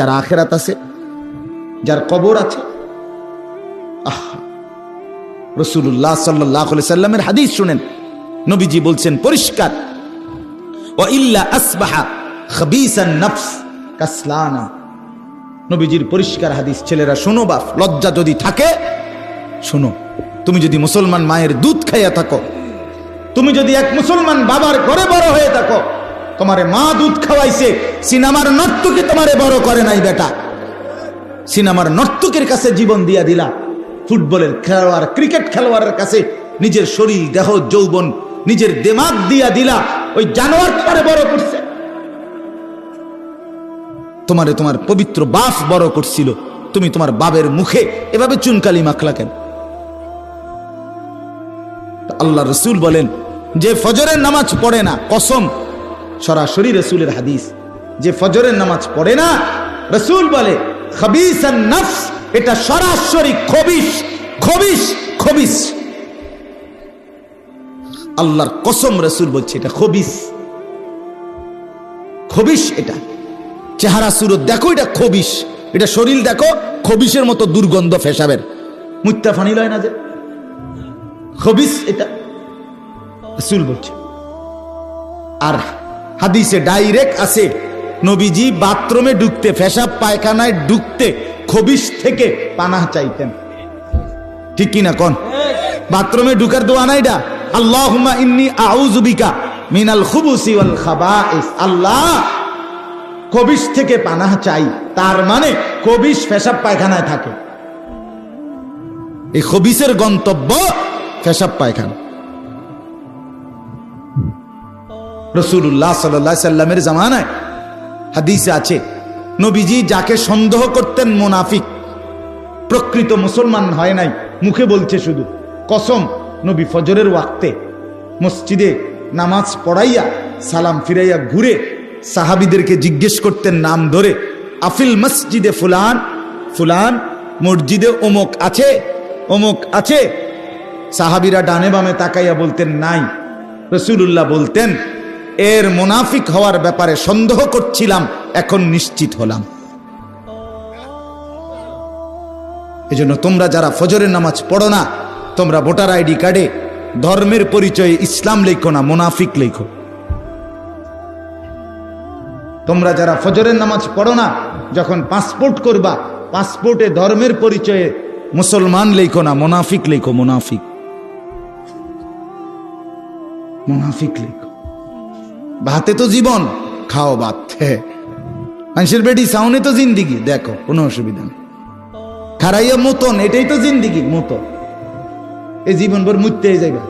যার আখেরাত আছে, যার কবর আছে। আহ রসুল্লাহ সাল্লাহ সাল্লামের হাদিস শুনেন, নবীজি বলছেন, পরিষ্কার। ও ইল্লা আসবাহা খবিসান নফস নবীজির পরিষ্কার হাদিস, ছেলেরা, শোনো বাপ, লজ্জা যদি থাকে, শোনো, তুমি যদি মুসলমান মায়ের দুধ খাইয়া থাকো, তুমি যদি এক মুসলমান বাবার ঘরে বড় হয়ে থাকো তোমারে মা দুধ খাওয়াইছে, সিনেমার নর্তকে তোমারে বড় করে নাই বেটা। সিনেমার নর্তকের কাছে জীবন দিয়া দিলা। ফুটবলের খেলোয়াড়, ক্রিকেট খেলোয়াড়ের কাছে নিজের শরীর, দেহ, যৌবন, নিজের দেমাগ দিয়া দিলা। ওই জানোয়ার তোমারে বড় করছে। তোমারে তোমার পবিত্র বাপ বড় করছিল। তুমি তোমার বাবের মুখে এভাবে চুনকালি মাখলা কেন? আল্লাহ রসুল বলেন, যে ফজরের নামাজ পড়ে না, কসম সরাসরি রসুলের হাদিস। যে ফজরের নামাজ পড়ে না, রসুল বলে এটা সরাসরি খবিস খবিস খবিস আল্লাহর কসম রসুল বলছে, এটা খবিস খবিস এটা। চেহারা সুরত দেখো, এটা খবিস এটা শরীর দেখো খবিসের মতো দুর্গন্ধ ফেসাবের। মুত্তা ফানি লয় না যে? খবিস এটা। রসুল বলছে, আর হাদিসে ডাইরেক্ট আছে, নবীজি বাথরুমে ঢুকতে ফেসাব পায়খানায় ঢুকতে খবিস থেকে পানাহ চাইতেন। ঠিক কিনা কোন? বাথরুমে ঢুকার দোয়া নাই ডা? আল্লাহুম্মা ইন্নি আউযুবিকা মিনাল খুবুসি ওয়াল খাবাইস। আল্লাহ কবিশ থেকে পানাহ চাই, তার মানে কবিশ পেশাব পায়খানায় থাকে। এই খবিসের গন্তব্য পেশাব পায়খানা। রসুল্লাহ সাল্লামের জামানায় হাদিসে আছে, নবীজি যাকে সন্দেহ করতেন মোনাফিক, প্রকৃত মুসলমান হয় নাই, মুখে বলছে শুধু, কসম, নবী ফজরের ওয়াক্তে মসজিদে নামাজ পড়াইয়া, সালাম ফিরাইয়া ঘুরে সাহাবিদেরকে জিজ্ঞেস করতেন নাম ধরে, আফিল মসজিদে ফুলান ফুলান, মসজিদে অমুক আছে অমুক আছে। সাহাবিরা ডানে বামে তাকাইয়া বলতেন, নাই। রসুল্লাহ বলতেন এর মুনাফিক হওয়ার ব্যাপারে সন্দেহ করছিলাম, এখন নিশ্চিত হলাম। এজন্য তোমরা যারা ফজরের নামাজ পড়ো না, তোমরা ভোটার আইডি কার্ডে ধর্মের পরিচয়ে ইসলাম লেখো না, মুনাফিক লেখো। তোমরা যারা ফজরের নামাজ পড়ো না, যখন পাসপোর্ট করবা, পাসপোর্টে ধর্মের পরিচয়ে মুসলমান লেখো না, মুনাফিক লেখো, মুনাফিক। মুনাফিক লেখো। ভাতে তো জীবন, খাও ভাত। মানুষের বেডি সাউনে তো জিন্দিগি, দেখো, কোনো অসুবিধা নেই। খারাইয়া মতন, এটাই তো জিন্দিগি, মতন। এই জীবন ভর মুততে যাইবা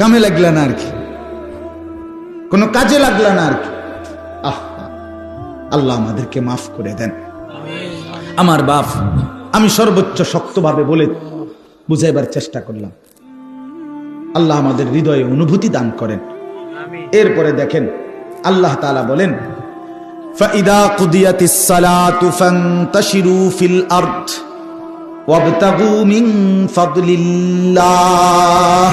কামে লাগলা না আর কি? কোনো কাজে লাগলা না আর কি? আল্লাহ আমাদেরকে মাফ করে দেন। আমার বাপ, আমি সর্বোচ্চ শক্তভাবে বলে বুঝাইবার চেষ্টা করলাম। আল্লাহ আমাদের হৃদয়ে অনুভূতি দান করেন। এরপরে দেখেন আল্লাহ তাআলা বলেন فإذا قضيت الصلاة فانتشروا في الأرض وابتغوا من فضل الله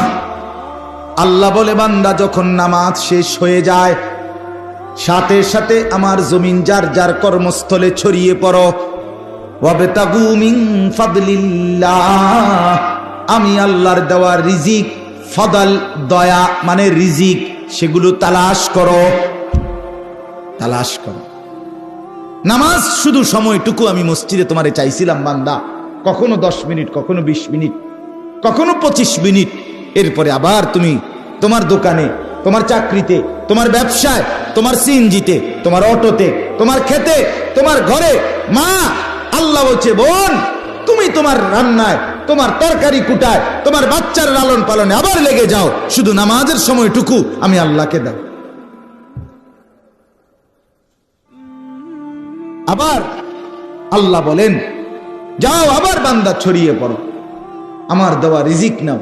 আল্লাহ বলে বান্দা যখন নামাজ শেষ হয়ে যায় সাথে সাথে আমার জমিন যার যার কর্মস্থলে ছড়িয়ে পড়ো ওয়াবতাগু মিন ফাদলিল্লাহ আমি আল্লাহর দেওয়া রিজিক ফদল দয়া মানে রিজিক সেগুলো তালাশ করো। তালাশ করো। নামাজ শুধু সময়টুকু আমি মসজিদে তোমারে চাইছিলাম, বান্দা। কখনো দশ মিনিট, কখনো বিশ মিনিট, কখনো পঁচিশ মিনিট। এরপরে আবার তুমি তোমার দোকানে, তোমার চাকরিতে, তোমার ব্যবসায়, তোমার সিএনজিতে, তোমার অটোতে, তোমার খেতে তোমার ঘরে মা, আল্লাহ বলছে, বোন, তুমি তোমার রান্নায় তোমার তরকারি কুটায়, তোমার বাচ্চার লালন পালনে আবার লেগে যাও। শুধু নামাজের সময়টুকু আমি আল্লাহকে দাও আবার আল্লাহ বলেন, যাও আবার বান্দা ছড়িয়ে পড়ো। আমার দেওয়া রিজিক নাও,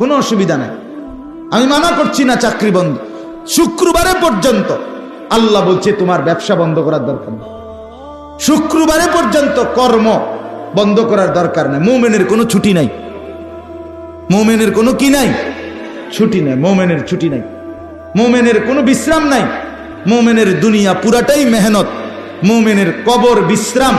কোনো অসুবিধা নাই। আমি মানা করছি না চাকরি বন্ধ। শুক্রবারে পর্যন্ত আল্লাহ বলছে, তোমার ব্যবসা বন্ধ করার দরকার শুক্রবারে পর্যন্ত কর্ম বন্ধ করার দরকার নেই। মোমেনের কোনো ছুটি নাই। মোমেনের কোনো কি নাই? ছুটি নাই, মোমেনের ছুটি নাই। মোমেনের কোনো বিশ্রাম নাই। মোমেনের দুনিয়া পুরাটাই মেহনত। মোমেনের কবর বিশ্রাম।